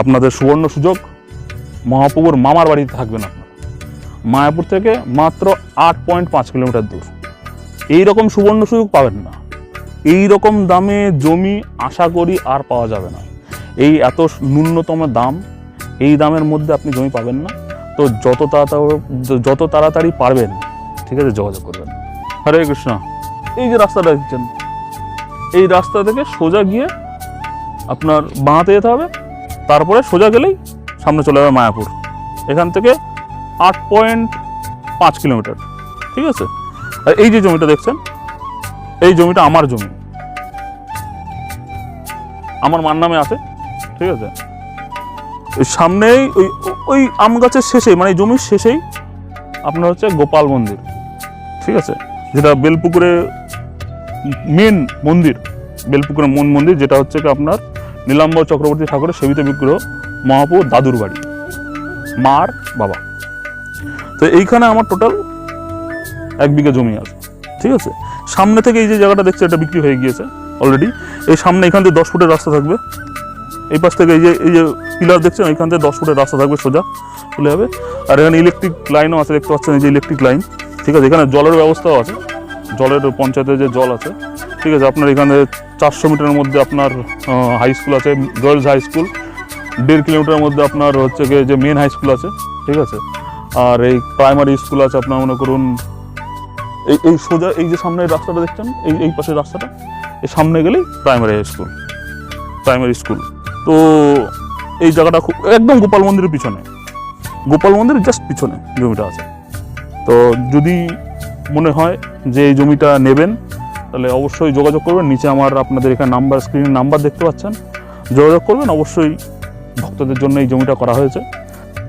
আপনাদের সুবর্ণ সুযোগ। মহাপ্রভুর মামার বাড়িতে থাকবেন আপনারা। মায়াপুর থেকে মাত্র আট পয়েন্ট পাঁচ কিলোমিটার দূর। এই রকম সুবর্ণ সুযোগ পাবেন না। এই রকম দামে জমি আশা করি আর পাওয়া যাবে না। এই এত ন্যূনতম দাম, এই দামের মধ্যে আপনি জমি পাবেন না। তো যত তাড়াতাড়ি যত তাড়াতাড়ি পারবেন, ঠিক আছে, যোগাযোগ করবেন। হরে কৃষ্ণ। এই যে রাস্তাটা দেখছেন, এই রাস্তা থেকে সোজা গিয়ে আপনার বাঁহাতে যেতে হবে। তারপরে সোজা গেলেই সামনে চলে যাবে মায়াপুর। এখান থেকে আট পয়েন্ট পাঁচ কিলোমিটার, ঠিক আছে? আর এই যে জমিটা দেখছেন, এই জমিটা আমার জমি। আমার মার নামে আছে, ঠিক আছে? সামনেই ওই ওই আম গাছের শেষেই মানে জমির শেষেই আপনার হচ্ছে গোপাল মন্দির, ঠিক আছে? যেটা বেলপুকুরে মেন মন্দির, বেলপুকুরে মন মন্দির, যেটা হচ্ছে আপনার নীলাম্বর চক্রবর্তী ঠাকুরের সেবিত বিগ্রহ মহাপুর দাদুর বাড়ি। মার বাবা। তো এইখানে আমার টোটাল এক বিঘা জমি আছে, ঠিক আছে? সামনে থেকে এই যে জায়গাটা দেখছে, এটা বিক্রি হয়ে গিয়েছে অলরেডি এই সামনে এখান থেকে দশ ফুটের রাস্তা থাকবে। এই পাশ থেকে এই যে এই যে পিলার দেখছেন এখান থেকে দশ ফুটের রাস্তা থাকবে সোজা চলে যাবে। আর এখানে ইলেকট্রিক লাইনও আছে, দেখতে পাচ্ছেন এই যে ইলেকট্রিক লাইন ঠিক আছে, এখানে জলের ব্যবস্থাও আছে। জলের পঞ্চায়েতের যে জল আছে, ঠিক আছে, আপনার এখানে চারশো মিটারের মধ্যে আপনার হাই স্কুল আছে গার্লস হাই স্কুল দেড় কিলোমিটারের মধ্যে আপনার হচ্ছে গিয়ে যে মেন হাই স্কুল আছে, ঠিক আছে? আর এই প্রাইমারি স্কুল আছে আপনার, মনে করুন, এই এই সোজা, এই যে সামনে রাস্তাটা দেখছেন? এই এই পাশের রাস্তাটা? এই সামনে গেলেই primary high school primary school তো এই জায়গাটা খুব, একদম গোপাল মন্দিরের পিছনে। গোপাল মন্দিরের জাস্ট পিছনে জমিটা আছে। তো যদি মনে হয় যে এই জমিটা নেবেন তাহলে অবশ্যই যোগাযোগ করবেন। নিচে আমার আপনাদের এখানে নাম্বার, স্ক্রিনের নাম্বার দেখতে পাচ্ছেন। যোগাযোগ করবেন, অবশ্যই ভক্তদের জন্য এই জমিটা করা হয়েছে।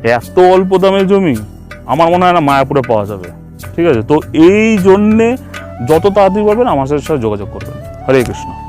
এত অল্প দামের জমি, আমার মনে হয় না মায়াপুরে পাওয়া যাবে। ঠিক আছে? তো এই জন্যে যত তাড়াতাড়ি পারবেন, আমার সাথে যোগাযোগ করবেন। হরে কৃষ্ণ।